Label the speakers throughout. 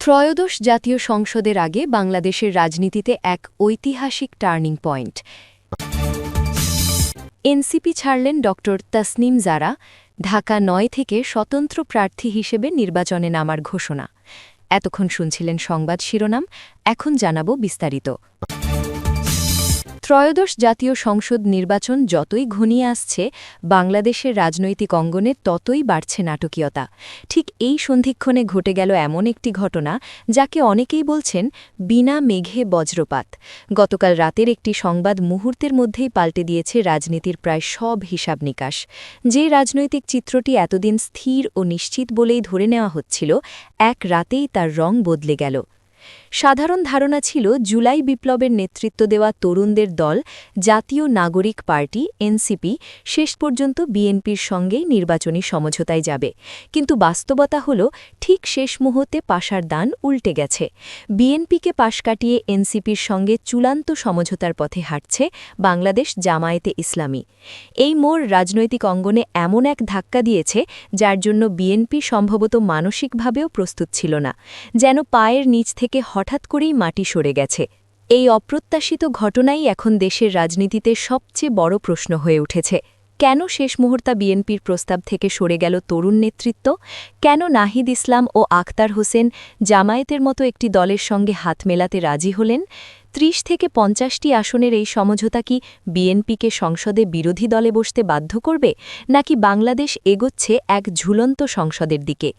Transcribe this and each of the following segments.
Speaker 1: ত্রয়োদশ জাতীয় সংসদের আগে বাংলাদেশের রাজনীতিতে এক ঐতিহাসিক টার্নিং পয়েন্ট। এনসিপি ছাড়লেন ড তসনিম জারা, ঢাকা নয় থেকে স্বতন্ত্র প্রার্থী হিসেবে নির্বাচনে নামার ঘোষণা। এতক্ষণ শুনছিলেন সংবাদ শিরোনাম, এখন জানাব বিস্তারিত। ত্রয়োদশ জাতীয় সংসদ নির্বাচন যতই ঘনিয়ে আসছে, বাংলাদেশের রাজনৈতিক অঙ্গনে ততই বাড়ছে নাটকীয়তা। ঠিক এই সন্ধিক্ষণে ঘটে গেল এমন একটি ঘটনা, যাকে অনেকেই বলছেন বিনা মেঘে বজ্রপাত। গতকাল রাতের একটি সংবাদ মুহূর্তের মধ্যেই পাল্টে দিয়েছে রাজনীতির প্রায় সব হিসাব নিকাশ। যে রাজনৈতিক চিত্রটি এতদিন স্থির ও নিশ্চিত বলেই ধরে নেওয়া হচ্ছিল, এক রাতেই তার রং বদলে গেল। সাধারণ ধারণা ছিল জুলাই বিপ্লবের নেতৃত্ব দেওয়া তরুণদের দল, জাতীয় নাগরিক পার্টি, এনসিপি, শেষ পর্যন্ত বিএনপির সঙ্গেই নির্বাচনী সমঝোতায় যাবে। কিন্তু বাস্তবতা হল, ঠিক শেষ মুহূর্তে পাশার দান উল্টে গেছে। বিএনপিকে পাশ কাটিয়ে এনসিপির সঙ্গে চূড়ান্ত সমঝোতার পথে হাঁটছে বাংলাদেশ জামায়েতে ইসলামী। এই মোড় রাজনৈতিক অঙ্গনে এমন এক ধাক্কা দিয়েছে, যার জন্য বিএনপি সম্ভবত মানসিকভাবেও প্রস্তুত ছিল না। যেন পায়ের নিচ থেকে হঠাৎ করেই মাটি সরে গেছে। এই অপ্রত্যাশিত ঘটনাই এখন দেশের রাজনীতিতে সবচেয়ে বড় প্রশ্ন হয়ে উঠেছে। কেন শেষ মুহূর্তা বিএনপির প্রস্তাব থেকে সরে গেল তরুণ নেতৃত্ব? কেন নাহিদ ইসলাম ও আক্তার হোসেন জামায়াতের মতো একটি দলের সঙ্গে হাত মেলাতে রাজি হলেন? ত্রিশ থেকে পঞ্চাশটি আসনের এই সমঝোতা কি বিএনপিকে সংসদে বিরোধী দলে বসতে বাধ্য করবে, নাকি বাংলাদেশ এগোচ্ছে এক ঝুলন্ত সংসদের দিকে?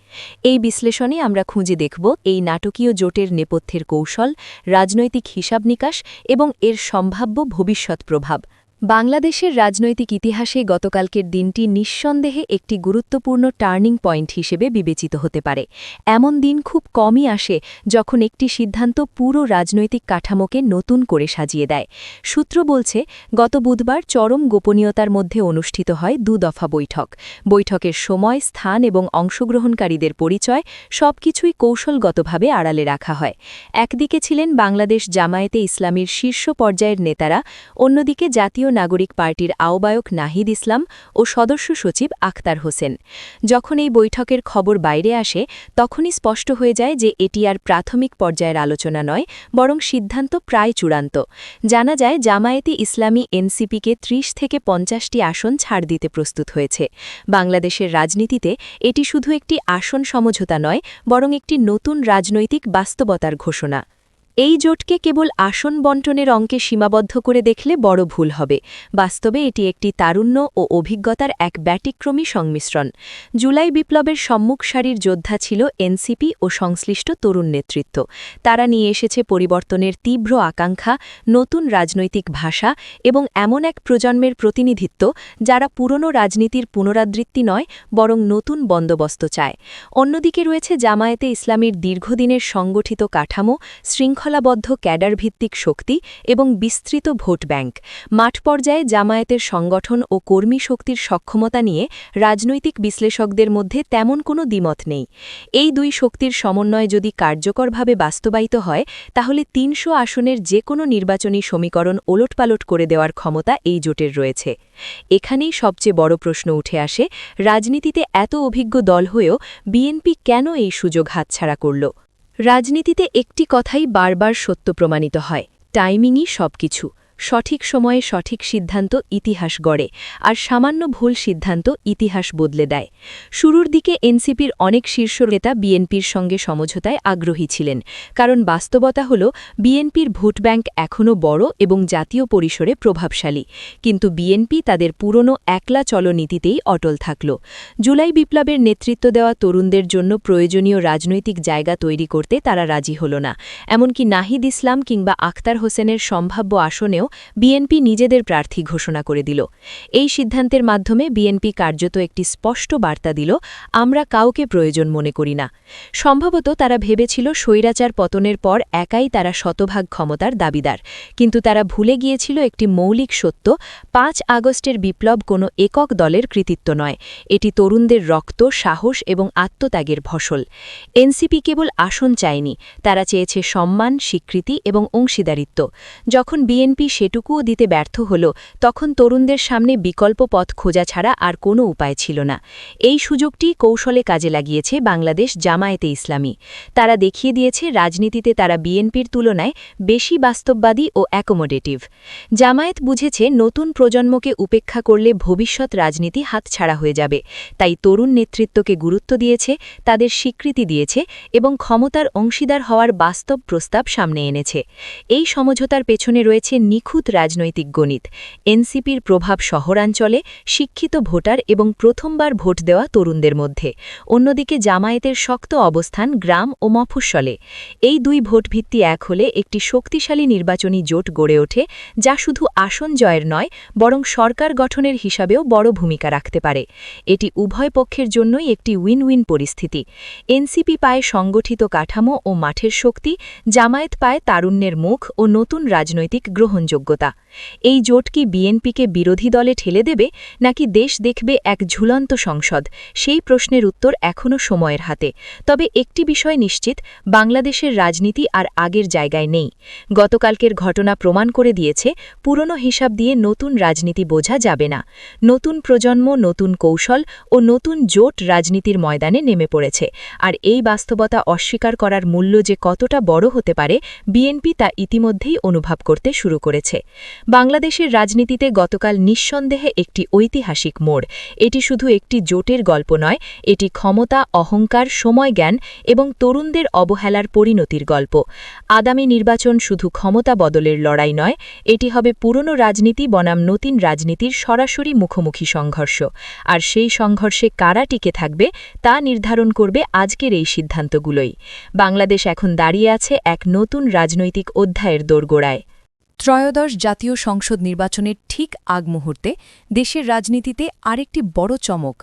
Speaker 1: এই বিশ্লেষণে আমরা খুঁজে দেখব এই নাটকীয় জোটের নেপথ্যের কৌশল, রাজনৈতিক হিসাব নিকাশ এবং এর সম্ভাব্য ভবিষ্যৎ প্রভাব। বাংলাদেশের রাজনৈতিক ইতিহাসে গতকালকের দিনটি নিঃসন্দেহে একটি গুরুত্বপূর্ণ টার্নিং পয়েন্ট হিসেবে বিবেচিত হতে পারে। এমন দিন খুব কমই আসে যখন একটি সিদ্ধান্ত পুরো রাজনৈতিক কাঠামোকে নতুন করে সাজিয়ে দেয়। সূত্র বলছে, গত বুধবার চরম গোপনীয়তার মধ্যে অনুষ্ঠিত হয় দু দফা বৈঠক। বৈঠকের সময় স্থান এবং অংশগ্রহণকারীদের পরিচয় সবকিছুই কৌশলগতভাবে আড়ালে রাখা হয়। একদিকে ছিলেন বাংলাদেশ জামায়াতে ইসলামীর শীর্ষ পর্যায়ের নেতারা, অন্যদিকে জাতীয় নাগরিক পার্টির আহ্বায়ক নাহিদ ইসলাম ও সদস্য সচিব আখতার হোসেন। যখন এই বৈঠকের খবর বাইরে আসে, তখনই স্পষ্ট হয়ে যায় যে এটি আর প্রাথমিক পর্যায়ের আলোচনা নয়, বরং সিদ্ধান্ত প্রায় চূড়ান্ত। জানা যায়, জামায়াতি ইসলামী এনসিপিকে ত্রিশ থেকে পঞ্চাশটি আসন ছাড় দিতে প্রস্তুত হয়েছে। বাংলাদেশের রাজনীতিতে এটি শুধু একটি আসন সমঝোতা নয়, বরং একটি নতুন রাজনৈতিক বাস্তবতার ঘোষণা। এই জোটকে কেবল আসন বন্টনের অঙ্কে সীমাবদ্ধ করে দেখলে বড় ভুল হবে। বাস্তবে এটি একটি তারুণ্য ও অভিজ্ঞতার এক ব্যতিক্রমী সংমিশ্রণ। জুলাই বিপ্লবের সম্মুখ সারির যোদ্ধা ছিল এনসিপি ও সংশ্লিষ্ট তরুণ নেতৃত্ব। তারা নিয়ে এসেছে পরিবর্তনের তীব্র আকাঙ্ক্ষা, নতুন রাজনৈতিক ভাষা এবং এমন এক প্রজন্মের প্রতিনিধিত্ব যারা পুরনো রাজনীতির পুনরাবৃত্তি নয়, বরং নতুন বন্দোবস্ত চায়। অন্যদিকে রয়েছে জামায়াতে ইসলামীর দীর্ঘদিনের সংগঠিত কাঠামো শৃঙ্খলাবদ্ধ ক্যাডারভিত্তিক শক্তি এবং বিস্তৃত ভোট ব্যাংক, মাঠ পর্যায়ে জামায়াতের সংগঠন ও কর্মী শক্তির সক্ষমতা নিয়ে রাজনৈতিক বিশ্লেষকদের মধ্যে তেমন কোনো দ্বিমত নেই। এই দুই শক্তির সমন্বয় যদি কার্যকরভাবে বাস্তবায়িত হয়, তাহলে তিনশো আসনের যে কোনো নির্বাচনী সমীকরণ ওলটপালট করে দেওয়ার ক্ষমতা এই জোটের রয়েছে। এখানেই সবচেয়ে বড় প্রশ্ন উঠে আসে, রাজনীতিতে এত অভিজ্ঞ দল হয়েও বিএনপি কেন এই সুযোগ হাতছাড়া করল? রাজনীতিতে একটি কথাই বারবার সত্য প্রমাণিত হয় টাইমিংই সবকিছু। সঠিক সময়ে সঠিক সিদ্ধান্ত ইতিহাস গড়ে আর সামান্য ভুল সিদ্ধান্ত ইতিহাস বদলে দেয়। শুরুর দিকে এনসিপির অনেক শীর্ষ নেতা বিএনপির সঙ্গে সমঝোতায় আগ্রহী ছিলেন, কারণ বাস্তবতা হল বিএনপির ভোট ব্যাংক এখনও বড় এবং জাতীয় পরিসরে প্রভাবশালী। কিন্তু বিএনপি তাদের পুরনো একলা চলনীতিতেই অটল থাকল। জুলাই বিপ্লবের নেতৃত্ব দেওয়া তরুণদের জন্য প্রয়োজনীয় রাজনৈতিক জায়গা তৈরি করতে তারা রাজি হল না। এমনকি নাহিদ ইসলাম কিংবা আখতার হোসেনের সম্ভাব্য আসনেও বিএনপি নিজেদের প্রার্থী ঘোষণা করে দিল। এই সিদ্ধান্তের মাধ্যমে বিএনপি কার্যত একটি স্পষ্ট বার্তা দিল, আমরা কাউকে প্রয়োজন মনে করি না। সম্ভবত তারা ভেবেছিল স্বৈরাচার পতনের পর একাই তারা শতভাগ ক্ষমতার দাবিদার। কিন্তু তারা ভুলে গিয়েছিল একটি মৌলিক সত্য, পাঁচ আগস্টের বিপ্লব কোনো একক দলের কৃতিত্ব নয়। এটি তরুণদের রক্ত, সাহস এবং আত্মত্যাগের ফসল। এনসিপি কেবল আসন চায়নি, তারা চেয়েছে সম্মান, স্বীকৃতি এবং অংশীদারিত্ব। যখন বিএনপি সেটুকুও দিতে ব্যর্থ হল, তখন তরুণদের সামনে বিকল্প পথ খোঁজা ছাড়া আর কোনো উপায় ছিল না। এই সুযোগটি কৌশলে কাজে লাগিয়েছে বাংলাদেশ জামায়েতে ইসলামী। তারা দেখিয়ে দিয়েছে রাজনীতিতে তারা বিএনপির তুলনায় বেশি বাস্তববাদী ও অ্যাকোমোডেটিভ। জামায়াত বুঝেছে নতুন প্রজন্মকে উপেক্ষা করলে ভবিষ্যৎ রাজনীতি হাতছাড়া হয়ে যাবে। তাই তরুণ নেতৃত্বকে গুরুত্ব দিয়েছে, তাদের স্বীকৃতি দিয়েছে এবং ক্ষমতার অংশীদার হওয়ার বাস্তব প্রস্তাব সামনে এনেছে। এই সমঝোতার পেছনে রয়েছে নিখুঁত রাজনৈতিক গণিত, এনসিপির প্রভাব শহরাঞ্চলে, শিক্ষিত ভোটার এবং প্রথমবার ভোট দেওয়া তরুণদের মধ্যে। অন্যদিকে জামায়াতের শক্ত অবস্থান গ্রাম ও মফস্বলে। এই দুই ভোটভিত্তি এক হলে একটি শক্তিশালী নির্বাচনী জোট গড়ে ওঠে, যা শুধু আসন জয়ের নয়, বরং সরকার গঠনের হিসাবেও বড় ভূমিকা রাখতে পারে। এটি উভয় পক্ষের জন্যই একটি উইন উইন পরিস্থিতি। এনসিপি পায় সংগঠিত কাঠামো ও মাঠের শক্তি, জামায়াত পায় তারুণ্যের মুখ ও নতুন রাজনৈতিক গ্রহণযোগ্যতা। এই জোট কি বিএনপিকে বিরোধী দলে ঠেলে দেবে, নাকি দেশ দেখবে এক ঝুলন্ত সংসদ? সেই প্রশ্নের উত্তর এখনও সময়ের হাতে। তবে একটি বিষয় নিশ্চিত, বাংলাদেশের রাজনীতি আর আগের জায়গায় নেই। গতকালকের ঘটনা প্রমাণ করে দিয়েছে, পুরনো হিসাব দিয়ে নতুন রাজনীতি বোঝা যাবে না। নতুন প্রজন্ম, নতুন কৌশল ও নতুন জোট রাজনীতির ময়দানে নেমে পড়েছে। আর এই বাস্তবতা অস্বীকার করার মূল্য যে কতটা বড় হতে পারে, বিএনপি তা ইতিমধ্যেই অনুভব করতে শুরু করেছে। বাংলাদেশের রাজনীতিতে গতকাল নিঃসন্দেহে একটি ঐতিহাসিক মোড়। এটি শুধু একটি জোটের গল্প নয়, এটি ক্ষমতা, অহংকার সময় জ্ঞান এবং তরুণদের অবহেলার পরিণতির গল্প। আগামী নির্বাচন শুধু ক্ষমতা বদলের লড়াই নয়, এটি হবে পুরনো রাজনীতি বনাম নতুন রাজনীতির সরাসরি মুখোমুখি সংঘর্ষ। আর সেই সংঘর্ষে কারা টিকে থাকবে, তা নির্ধারণ করবে আজকের এই সিদ্ধান্তগুলোই। বাংলাদেশ এখন দাঁড়িয়ে আছে এক নতুন রাজনৈতিক অধ্যায়ের দোরগোড়ায়। ত্রয়োদশ জাতীয় সংসদ নির্বাচনের ঠিক আগ মুহূর্তে দেশের রাজনীতিতে আরেকটি বড় চমক।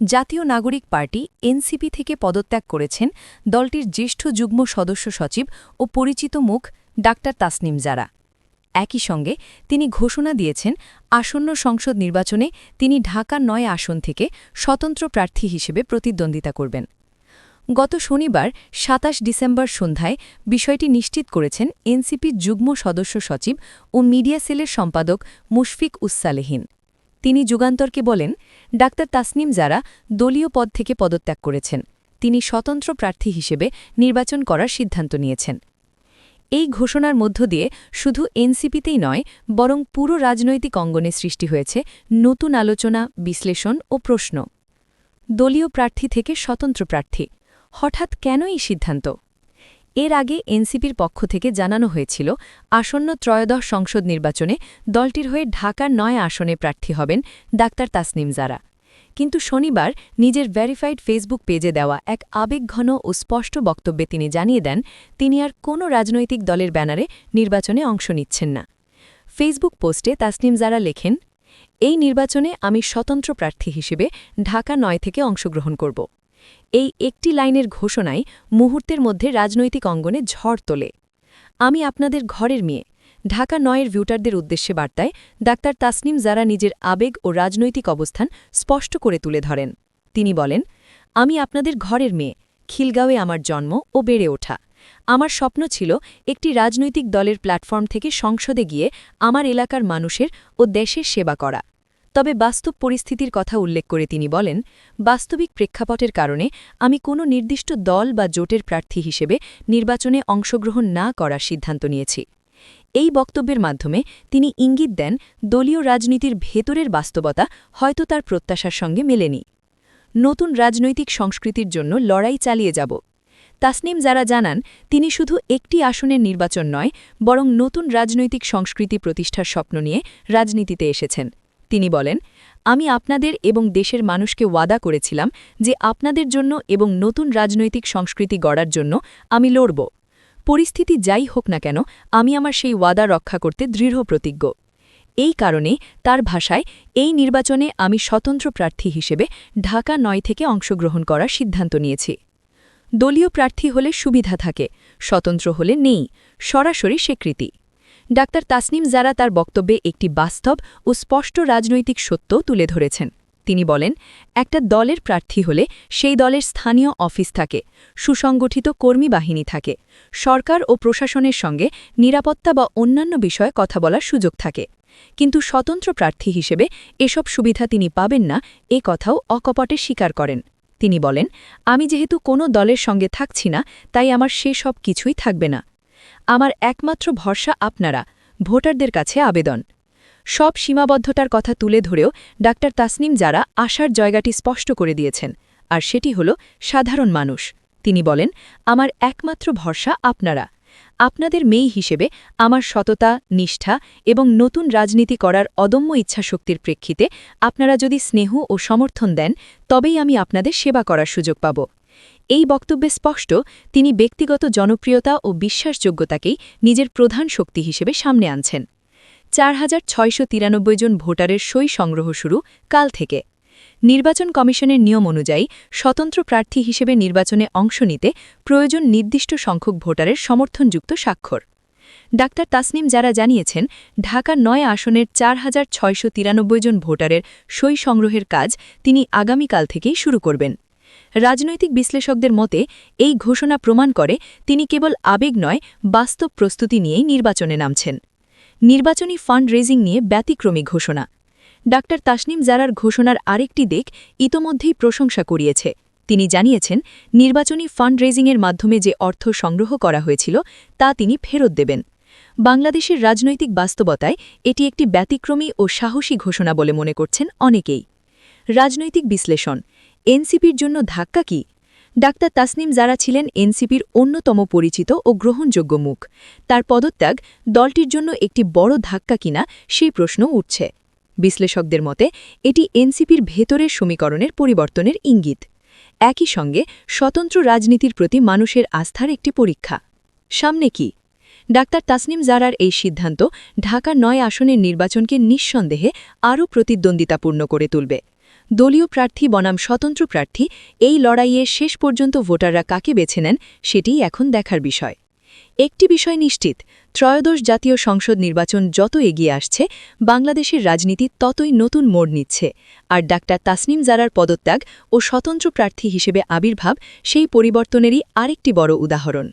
Speaker 1: জাতীয় নাগরিক পার্টি এনসিপি থেকে পদত্যাগ করেছেন দলটির জ্যেষ্ঠ যুগ্ম সদস্য সচিব ও পরিচিত মুখ ডাক্তার তাসনিম জারা। একই সঙ্গে তিনি ঘোষণা দিয়েছেন, আসন্ন সংসদ নির্বাচনে তিনি ঢাকা নয় আসন থেকে স্বতন্ত্র প্রার্থী হিসেবে প্রতিদ্বন্দ্বিতা করবেন। গত শনিবার ২৭ ডিসেম্বর সন্ধ্যায় বিষয়টি নিশ্চিত করেছেন এনসিপির যুগ্ম সদস্য সচিব ও মিডিয়া সেলের সম্পাদক মুশফিক উসালেহীন তিনি যুগান্তরকে বলেন, ডাক্তার তাসনিম যারা দলীয় পদ থেকে পদত্যাগ করেছেন, তিনি স্বতন্ত্র প্রার্থী হিসেবে নির্বাচন করার সিদ্ধান্ত নিয়েছেন। এই ঘোষণার মধ্য দিয়ে শুধু এনসিপিতেই নয়, বরং পুরো রাজনৈতিক অঙ্গনে সৃষ্টি হয়েছে নতুন আলোচনা, বিশ্লেষণ ও প্রশ্ন। দলীয় প্রার্থী থেকে স্বতন্ত্র প্রার্থী হঠাৎ কেন এই সিদ্ধান্ত? এর আগে এনসিপির পক্ষ থেকে জানানো হয়েছিল, আসন্ন ত্রয়োদশ সংসদ নির্বাচনে দলটির হয়ে ঢাকার নয় আসনে প্রার্থী হবেন ডাক্তার তাসনিম জারা। কিন্তু শনিবার নিজের ভেরিফাইড ফেসবুক পেজে দেওয়া এক আবেগঘন ও স্পষ্ট বক্তব্যে তিনি জানিয়ে দেন, তিনি আর কোনো রাজনৈতিক দলের ব্যানারে নির্বাচনে অংশ নিচ্ছেন না। ফেসবুক পোস্টে তাসনিম জারা লেখেন, এই নির্বাচনে আমি স্বতন্ত্র প্রার্থী হিসেবে ঢাকা নয় থেকে অংশগ্রহণ করব। এই একটি লাইনের ঘোষণায় মুহূর্তের মধ্যে রাজনৈতিক অঙ্গনে ঝড় তোলে। আমি আপনাদের ঘরের মেয়ে, ঢাকা নয়ের ভিউটারদের উদ্দেশ্যে বার্তায় ডাক্তার তাসনিম যারা নিজের আবেগ ও রাজনৈতিক অবস্থান স্পষ্ট করে তুলে ধরেন। তিনি বলেন, আমি আপনাদের ঘরের মেয়ে, খিলগাঁওয়ে আমার জন্ম ও বেড়ে ওঠা। আমার স্বপ্ন ছিল একটি রাজনৈতিক দলের প্ল্যাটফর্ম থেকে সংসদে গিয়ে আমার এলাকার মানুষের ও দেশের সেবা করা। তবে বাস্তব পরিস্থিতির কথা উল্লেখ করে তিনি বলেন, বাস্তবিক প্রেক্ষাপটের কারণে আমি কোনো নির্দিষ্ট দল বা জোটের প্রার্থী হিসেবে নির্বাচনে অংশগ্রহণ না করার সিদ্ধান্ত নিয়েছি। এই বক্তব্যের মাধ্যমে তিনি ইঙ্গিত দেন, দলীয় রাজনীতির ভেতরের বাস্তবতা হয়তো তার প্রত্যাশার সঙ্গে মেলেনি। নতুন রাজনৈতিক সংস্কৃতির জন্য লড়াই চালিয়ে যাব। তাসনিম যারা জানান, তিনি শুধু একটি আসনের নির্বাচন নয়, বরং নতুন রাজনৈতিক সংস্কৃতি প্রতিষ্ঠার স্বপ্ন নিয়ে রাজনীতিতে এসেছেন। তিনি বলেন, আমি আপনাদের এবং দেশের মানুষকে ওয়াদা করেছিলাম যে আপনাদের জন্য এবং নতুন রাজনৈতিক সংস্কৃতি গড়ার জন্য আমি লড়ব। পরিস্থিতি যাই হোক না কেন, আমি আমার সেই ওয়াদা রক্ষা করতে দৃঢ় প্রতিজ্ঞ। এই কারণে তার ভাষায় এই নির্বাচনে আমি স্বতন্ত্র প্রার্থী হিসেবে ঢাকা নয় থেকে অংশগ্রহণ করার সিদ্ধান্ত নিয়েছি। দলীয় প্রার্থী হলে সুবিধা থাকে, স্বতন্ত্র হলে নেই, সরাসরি স্বীকৃতি। ডাক্তার তাসনিম জারা তার বক্তব্যে একটি বাস্তব ও স্পষ্ট রাজনৈতিক সত্য তুলে ধরেছেন। তিনি বলেন, একটা দলের প্রার্থী হলে সেই দলের স্থানীয় অফিস থাকে, সুসংগঠিত কর্মী বাহিনী থাকে, সরকার ও প্রশাসনের সঙ্গে নিরাপত্তা বা অন্যান্য বিষয়ে কথা বলার সুযোগ থাকে। কিন্তু স্বতন্ত্র প্রার্থী হিসেবে এসব সুবিধা তিনি পাবেন না, এ কথাও অকপটে স্বীকার করেন। তিনি বলেন, আমি যেহেতু কোনো দলের সঙ্গে থাকছি না, তাই আমার সে সব কিছুই থাকবে না। আমার একমাত্র ভরসা আপনারা, ভোটারদের কাছে আবেদন। সব সীমাবদ্ধতার কথা তুলে ধরেও ডাক্তার তাসনিম যারা আশার জায়গাটি স্পষ্ট করে দিয়েছেন, আর সেটি হল সাধারণ মানুষ। তিনি বলেন, আমার একমাত্র ভরসা আপনারা। আপনাদের মেয়ে হিসেবে আমার সততা, নিষ্ঠা এবং নতুন রাজনীতি করার অদম্য ইচ্ছাশক্তির প্রেক্ষিতে আপনারা যদি স্নেহ ও সমর্থন দেন, তবেই আমি আপনাদের সেবা করার সুযোগ পাব। এই বক্তব্যে স্পষ্ট, তিনি ব্যক্তিগত জনপ্রিয়তা ও বিশ্বাসযোগ্যতাকেই নিজের প্রধান শক্তি হিসেবে সামনে আনছেন। চার হাজার ছয়শো তিরানব্বই জন ভোটারের সই সংগ্রহ শুরু কাল থেকে। নির্বাচন কমিশনের নিয়ম অনুযায়ী স্বতন্ত্র প্রার্থী হিসেবে নির্বাচনে অংশ নিতে প্রয়োজন নির্দিষ্ট সংখ্যক ভোটারের সমর্থনযুক্ত স্বাক্ষর। ডাক্তার তাসনিম যারা জানিয়েছেন ঢাকা নয় আসনের চার হাজার ছয়শো তিরানব্বই জন ভোটারের সই সংগ্রহের কাজ তিনি আগামীকাল থেকেই শুরু করবেন। রাজনৈতিক বিশ্লেষকদের মতে, এই ঘোষণা প্রমাণ করে তিনি কেবল আবেগ নয়, বাস্তব প্রস্তুতি নিয়েই নির্বাচনে নামছেন। নির্বাচনী ফান্ড রেজিং নিয়ে ব্যতিক্রমী ঘোষণা। ডাক্তার তাসনিম জারার ঘোষণার আরেকটি দিক ইতোমধ্যেই প্রশংসা করিয়েছে তিনি জানিয়েছেন, নির্বাচনী ফান্ড রেজিংয়ের মাধ্যমে যে অর্থ সংগ্রহ করা হয়েছিল, তা তিনি ফেরত দেবেন। বাংলাদেশের রাজনৈতিক বাস্তবতায় এটি একটি ব্যতিক্রমী ও সাহসী ঘোষণা বলে মনে করছেন অনেকেই। রাজনৈতিক বিশ্লেষণ। এনসিপির জন্য ধাক্কা কি? ডাক্তার তাসনিম যারা ছিলেন এনসিপির অন্যতম পরিচিত ও গ্রহণযোগ্য মুখ। তার পদত্যাগ দলটির জন্য একটি বড় ধাক্কা কিনা সেই প্রশ্ন উঠছে। বিশ্লেষকদের মতে, এটি এনসিপির ভেতরের সমীকরণের পরিবর্তনের ইঙ্গিত। একই সঙ্গে স্বতন্ত্র রাজনীতির প্রতি মানুষের আস্থার একটি পরীক্ষা। সামনে কি? ডাক্তার তাসনিম জারার এই সিদ্ধান্ত ঢাকা নয় আসনের নির্বাচনকে নিঃসন্দেহে আরও প্রতিদ্বন্দ্বিতাপূর্ণ করে তুলবে। দলীয় প্রার্থী বনাম স্বতন্ত্র প্রার্থী, এই লড়াইয়ে শেষ পর্যন্ত ভোটাররা কাকে বেছে নেন সেটিই এখন দেখার বিষয়। একটি বিষয় নিশ্চিত, ত্রয়োদশ জাতীয় সংসদ নির্বাচন যত এগিয়ে আসছে, বাংলাদেশের রাজনীতি ততই নতুন মোড় নিচ্ছে। আর ডাক্তার তাসনিম জারার পদত্যাগ ও স্বতন্ত্র প্রার্থী হিসেবে আবির্ভাব সেই পরিবর্তনেরই আরেকটি বড় উদাহরণ।